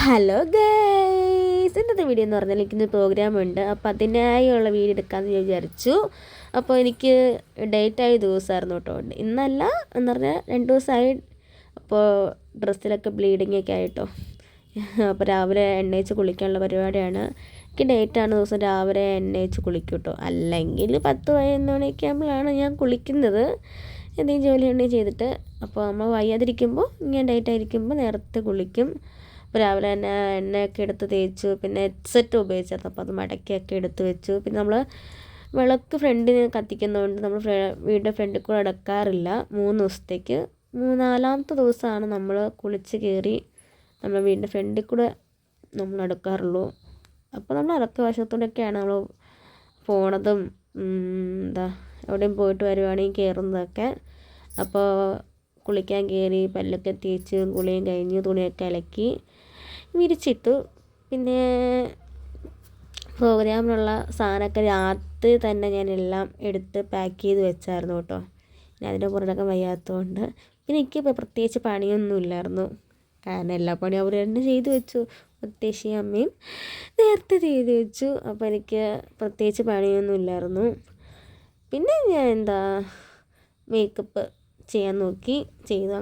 Hello guys ഇന്നത്തെ video എന്ന് പറഞ്ഞാൽ എനിക്കിന്ന് പ്രോഗ്രാം ഉണ്ട്. അപ്പോൾ അതിനായുള്ള വീഡിയോ എടുക്കാമെന്ന് ഞാൻ വിചാരിച്ചു. അപ്പോൾ എനിക്ക് ഡേറ്റ് ആയ ദിവസമായിരുന്നു കേട്ടോ. ഇന്നല്ല എന്ന് പറഞ്ഞാൽ രണ്ട് ദിവസമായി അപ്പോൾ ഡ്രസ്സിലൊക്കെ ബ്ലീഡിങ് ഒക്കെ ആയിട്ടോ. അപ്പോൾ രാവിലെ എണ്ണയിച്ച് കുളിക്കാനുള്ള പരിപാടിയാണ്. എനിക്ക് ഡേറ്റ് ഡേറ്റാണ് ദിവസം രാവിലെ എണ്ണയിച്ച് കുളിക്കും കേട്ടോ. അല്ലെങ്കിൽ പത്ത് പതിനൊന്ന് മണിയൊക്കെ ആകുമ്പോഴാണ് ഞാൻ കുളിക്കുന്നത്. എന്തെങ്കിലും ജോലി ഉണ്ടെങ്കിൽ ചെയ്തിട്ട്. അപ്പോൾ നമ്മൾ വയ്യാതിരിക്കുമ്പോൾ ഇങ്ങനെ ഡേറ്റ് ആയിരിക്കുമ്പോൾ നേരത്തെ കുളിക്കും. അപ്പോൾ രാവിലെ തന്നെ എണ്ണയൊക്കെ എടുത്ത് തേച്ചു പിന്നെ ഹെഡ്സെറ്റ് ഉപയോഗിച്ചായിരുന്നു. അപ്പോൾ അത് മടക്കിയൊക്കെ എടുത്ത് വെച്ചു. പിന്നെ നമ്മൾ വിളക്ക് ഫ്രണ്ടിൽ കത്തിക്കുന്നതുകൊണ്ട് നമ്മൾ വീടിന്റെ ഫ്രണ്ടിൽ കൂടെ അടക്കാറില്ല. മൂന്ന് ദിവസത്തേക്ക്. മൂന്നാലാമത്തെ ദിവസമാണ് നമ്മൾ കുളിച്ച് കയറി നമ്മൾ വീടിന്റെ ഫ്രണ്ടിൽ കൂടെ നമ്മൾ അടക്കാറുള്ളൂ അപ്പോൾ നമ്മൾ അടക്ക വശത്തോടെയൊക്കെയാണ് നമ്മൾ പോണതും എന്താ എവിടെയും പോയിട്ട് വരുവാണെങ്കിൽ കയറുന്നതൊക്കെ അപ്പോൾ കുളിക്കാൻ കയറി പല്ലൊക്കെ തേച്ച് കുളിയും കഴിഞ്ഞ് തുണിയൊക്കെ അലക്കി വിരിച്ചിട്ടു. പിന്നെ പ്രോഗ്രാമിനുള്ള സാധനമൊക്കെ രാത്രി തന്നെ ഞാൻ എല്ലാം എടുത്ത് പാക്ക് ചെയ്ത് വെച്ചായിരുന്നു കേട്ടോ. പിന്നെ അതിന്റെ പുറത്തൊക്കെ വയ്യാത്തതുകൊണ്ട്. പിന്നെ എനിക്ക് പ്രത്യേകിച്ച് പണിയൊന്നും ഇല്ലായിരുന്നു. കാരണം എല്ലാ പണിയും അവർ തന്നെ ചെയ്തു വെച്ചു. മുത്തശ്ശിയും അമ്മയും നേരത്തെ ചെയ്ത് വെച്ചു. അപ്പോൾ എനിക്ക് പ്രത്യേകിച്ച് പണിയൊന്നും ഇല്ലായിരുന്നു. പിന്നെ ഞാൻ എന്താ മേക്കപ്പ് ചെയ്യാൻ നോക്കി ചെയ്തു.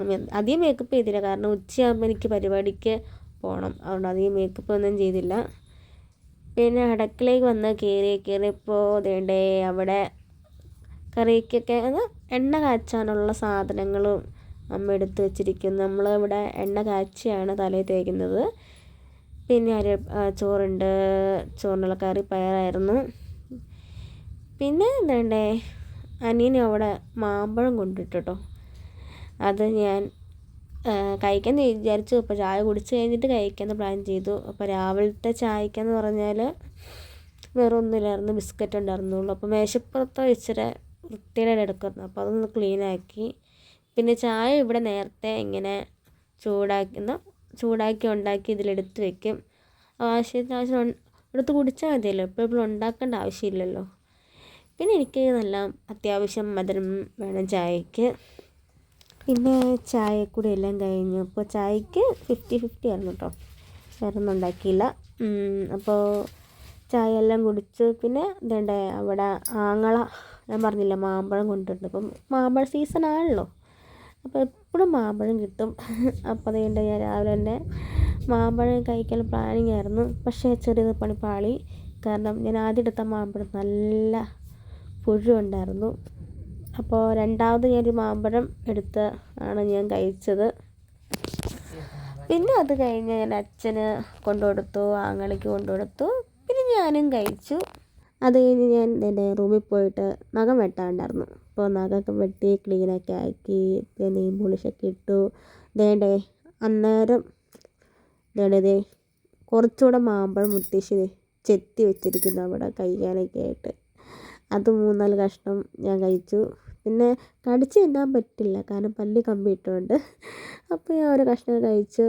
അധികം മേക്കപ്പ് ചെയ്തില്ല. കാരണം ഉച്ചയാകുമ്പോൾ എനിക്ക് പരിപാടിക്ക് പോകണം അതുകൊണ്ട് അധികം മേക്കപ്പ് ഒന്നും ചെയ്തില്ല. പിന്നെ അടുക്കളയിൽ വന്ന് കയറി കയറിയപ്പോൾ ദേണ്ടേ അവിടെ കറിക്കൊക്കെ അത് എണ്ണ കാച്ചാനുള്ള സാധനങ്ങളും അമ്മ എടുത്ത് വെച്ചിരിക്കുന്നു. നമ്മളിവിടെ എണ്ണ കാച്ചിയാണ് തലയിൽ തേക്കുന്നത്. പിന്നെ അരി ചോറുണ്ട്. ചോറിനുള്ള കറി പയറായിരുന്നു. പിന്നെ എന്താണ്ടേ അനിയനും അവിടെ മാമ്പഴം കൊണ്ടിട്ടോ അത് ഞാൻ കഴിക്കാൻ വിചാരിച്ചു. അപ്പോൾ ചായ കുടിച്ച് കഴിഞ്ഞിട്ട് കഴിക്കാമെന്ന് പ്ലാൻ ചെയ്തു. അപ്പോൾ രാവിലത്തെ ചായക്കെന്ന് പറഞ്ഞാൽ വേറെ ഒന്നുമില്ലായിരുന്നു ബിസ്ക്കറ്റ് ഉണ്ടായിരുന്നുള്ളൂ. അപ്പോൾ മേശപ്പുറത്ത് ഇച്ചിരി വൃത്തിയുടെ എടുക്കുന്നു. അപ്പോൾ അതൊന്ന് ക്ലീനാക്കി പിന്നെ ചായ ഇവിടെ നേരത്തെ ഇങ്ങനെ ചൂടാക്കുന്ന ചൂടാക്കി ഉണ്ടാക്കി ഇതിലെടുത്ത് വെക്കും. ആവശ്യത്തിന് ആവശ്യം എടുത്ത് കുടിച്ചാൽ മതിയല്ലോ. എപ്പോഴും ഉണ്ടാക്കേണ്ട ആവശ്യമില്ലല്ലോ. പിന്നെ എനിക്ക് നല്ല അത്യാവശ്യം മധുരം വേണം ചായക്ക്. പിന്നെ ചായ ചായക്കൂടി എല്ലാം കഴിഞ്ഞു. അപ്പോൾ ചായക്ക് ഫിഫ്റ്റി ഫിഫ്റ്റി ആയിരുന്നു കേട്ടോ വേറെ ഒന്നും ഉണ്ടാക്കിയില്ല അപ്പോൾ ചായ എല്ലാം കുടിച്ച്. പിന്നെ ഇതേണ്ട അവിടെ ആങ്ങള ഞാൻ പറഞ്ഞില്ല മാമ്പഴം കൊണ്ടിട്ടുണ്ട് അപ്പം മാമ്പഴ സീസൺ ആണല്ലോ. അപ്പോൾ എപ്പോഴും മാമ്പഴം കിട്ടും. അപ്പോൾ അതുകൊണ്ട് ഞാൻ രാവിലെ തന്നെ മാമ്പഴം കഴിക്കാൻ പ്ലാനിങ് ആയിരുന്നു. പക്ഷേ ചെറിയത് പണിപ്പാളി. പാളി കാരണം ഞാൻ ആദ്യം എടുത്ത മാമ്പഴം നല്ല പുഴു ഉണ്ടായിരുന്നു അപ്പോൾ രണ്ടാമത് ഞാനൊരു മാമ്പഴം എടുത്ത് ആണ് ഞാൻ കഴിച്ചത്. പിന്നെ അത് കഴിഞ്ഞ് ഞാൻ അച്ഛന് കൊണ്ടു കൊടുത്തു ആങ്ങളിക്ക് കൊണ്ടു കൊടുത്തു. പിന്നെ ഞാനും കഴിച്ചു. അത് കഴിഞ്ഞ് ഞാൻ എന്റെ റൂമിൽ പോയിട്ട് നഖം വെട്ടാണ്ടായിരുന്നു. അപ്പോൾ നഖമൊക്കെ വെട്ടി ക്ലീനൊക്കെ ആക്കി നെയിം പോളിഷൊക്കെ ഇട്ടു. ദേണ്ടേ അന്നേരം ദേണ്ടേ കുറച്ചുകൂടെ മാമ്പഴം മുത്തശ്ശി ചെത്തി വെച്ചിരിക്കുന്നു അവിടെ കഴിക്കാനൊക്കെ ആയിട്ട്. അത് മൂന്നാൽ കഷ്ണം ഞാൻ കഴിച്ചു. പിന്നെ കടിച്ച് തിന്നാൻ പറ്റില്ല. കാരണം പല്ല് കമ്പി ഇട്ടുകൊണ്ട് അപ്പോൾ ഞാൻ ഒരു കഷ്ണം കഴിച്ച്.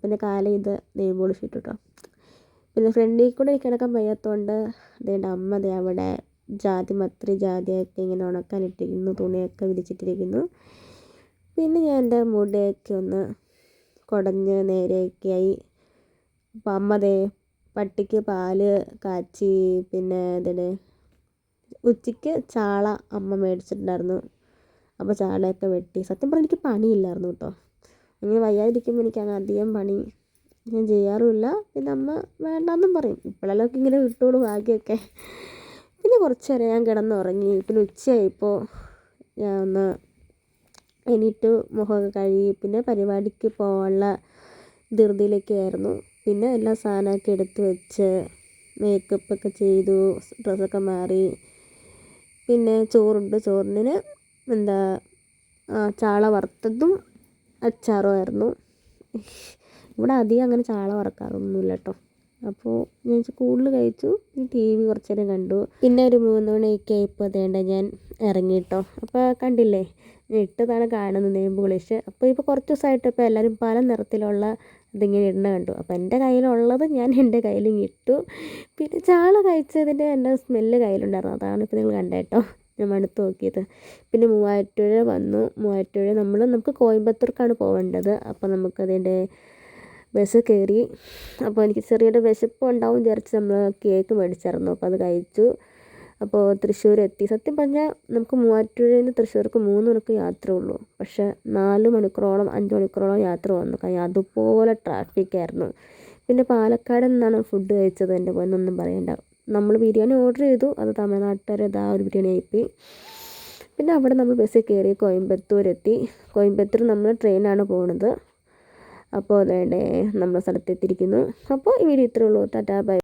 പിന്നെ കാലം ഇത് നെയ് പോളിഷ് കേട്ടോ പിന്നെ ഫ്രണ്ടിൽ കൂടെ എനിക്ക് കിടക്കാൻ വയ്യാത്തതുകൊണ്ട് അതേണ്ട അമ്മ ദേ അവിടെ ജാതി മത്രി ജാതിയൊക്കെ ഇങ്ങനെ ഉണക്കാനിട്ടിരിക്കുന്നു തുണിയൊക്കെ വിരിച്ചിട്ടിരിക്കുന്നു. പിന്നെ ഞാൻ എന്റെ മുടിയൊക്കെ ഒന്ന് കുടഞ്ഞ് നേരെയൊക്കെ ആയി. അപ്പം അമ്മ ദേ പട്ടിക്ക് പാൽ കാച്ചി. പിന്നെ ഇതിന് ഉച്ചയ്ക്ക് ചാള അമ്മ മേടിച്ചിട്ടുണ്ടായിരുന്നു. അപ്പോൾ ചാളയൊക്കെ വെട്ടി. സത്യം പറഞ്ഞാൽ എനിക്ക് പണിയില്ലായിരുന്നു കേട്ടോ ഇങ്ങനെ വയ്യാതിരിക്കുമ്പോൾ എനിക്ക് അങ്ങനെ അധികം പണി ഞാൻ ചെയ്യാറുമില്ല. പിന്നെ അമ്മ വേണ്ടാന്നും പറയും. ഇപ്പോഴെല്ലാം ഇങ്ങനെ വിട്ടോളൂ ബാക്കിയൊക്കെ പിന്നെ കുറച്ച് നേരം ഞാൻ കിടന്നുറങ്ങി. പിന്നെ ഉച്ചയായപ്പോൾ ഞാൻ ഒന്ന് എണീറ്റ്. മുഖമൊക്കെ കഴുകി. പിന്നെ പരിപാടിക്ക് പോകാനുള്ള ധൃതിയിലേക്കായിരുന്നു പിന്നെ എല്ലാ സാധനമൊക്കെ എടുത്ത് വെച്ച് മേക്കപ്പൊക്കെ ചെയ്തു ഡ്രസ്സൊക്കെ മാറി. പിന്നെ ചോറുണ്ട്. ചോറിന് എന്താ ചാള വറുത്തതും അച്ചാറും ആയിരുന്നു. ഇവിടെ അധികം അങ്ങനെ ചാള വറക്കാറൊന്നുമില്ല കേട്ടോ. അപ്പോൾ ഞാൻ കൂടുതൽ കഴിച്ചു. ഈ ടി വി കുറച്ച് നേരം കണ്ടു. പിന്നെ ഒരു മൂന്ന് മണിയൊക്കെ ആയപ്പോൾ അതേണ്ട ഞാൻ ഇറങ്ങി കേട്ടോ. അപ്പോൾ കണ്ടില്ലേ ഇട്ടതാണ് കാണുന്നത് നെയ്മ്പ് കുളിച്ച് അപ്പോൾ ഇപ്പോൾ കുറച്ച് ദിവസമായിട്ട് ഇപ്പോൾ എല്ലാവരും പല നിറത്തിലുള്ള ഇതിങ്ങനെ ഇടുന്ന കണ്ടു. അപ്പോൾ എന്റെ കയ്യിലുള്ളത് ഞാൻ എന്റെ കയ്യിൽ ഇട്ടു. പിന്നെ ചാള കഴിച്ചതിന്റെ എന്റെ സ്മെല്ല് കയ്യിലുണ്ടായിരുന്നു. അതാണ് ഇപ്പോൾ നിങ്ങൾ കണ്ടേട്ടോ ഞാൻ മടുത്ത് നോക്കിയത്. പിന്നെ മൂവാറ്റുപുഴ വന്നു. മൂവാറ്റുപുഴ നമ്മൾ നമുക്ക് കോയമ്പത്തൂർക്കാണ് പോകേണ്ടത് അപ്പോൾ നമുക്കതിന്റെ ബസ് കയറി. അപ്പോൾ എനിക്ക് ചെറിയൊരു വിശപ്പ് ഉണ്ടാവും വിചാരിച്ച് നമ്മൾ കേക്ക് മേടിച്ചായിരുന്നു അപ്പോൾ അത് കഴിച്ചു. അപ്പോൾ തൃശ്ശൂർ എത്തി സത്യം പറഞ്ഞാൽ നമുക്ക് മൂവാറ്റുപുഴയിൽ നിന്ന് തൃശ്ശൂർക്ക് മൂന്ന് മണിക്കൂർ യാത്ര ഉള്ളൂ പക്ഷേ നാല് മണിക്കൂറോളം അഞ്ച് മണിക്കൂറോളം യാത്ര വന്നു. കാര്യം അതുപോലെ ട്രാഫിക് ആയിരുന്നു. പിന്നെ പാലക്കാട് നിന്നാണ് ഫുഡ് കഴിച്ചത് എന്റെ പൊന്നൊന്നും പറയണ്ട. നമ്മൾ ബിരിയാണി ഓർഡർ ചെയ്തു. അത് തമിഴ്നാട്ടുകാർ ഇതാ ഒരു ബിരിയാണി ആയിപ്പോയി. പിന്നെ അവിടെ നമ്മൾ ബസ്സിൽ കയറി കോയമ്പത്തൂർ എത്തി കോയമ്പത്തൂർ നമ്മൾ ട്രെയിനാണ് പോകുന്നത് അപ്പോൾ അതേ നമ്മുടെ സ്ഥലത്തെത്തിയിരിക്കുന്നു. അപ്പോൾ ഈ വീഡിയോ ഇത്രയേ ഉള്ളൂ. Tata bye.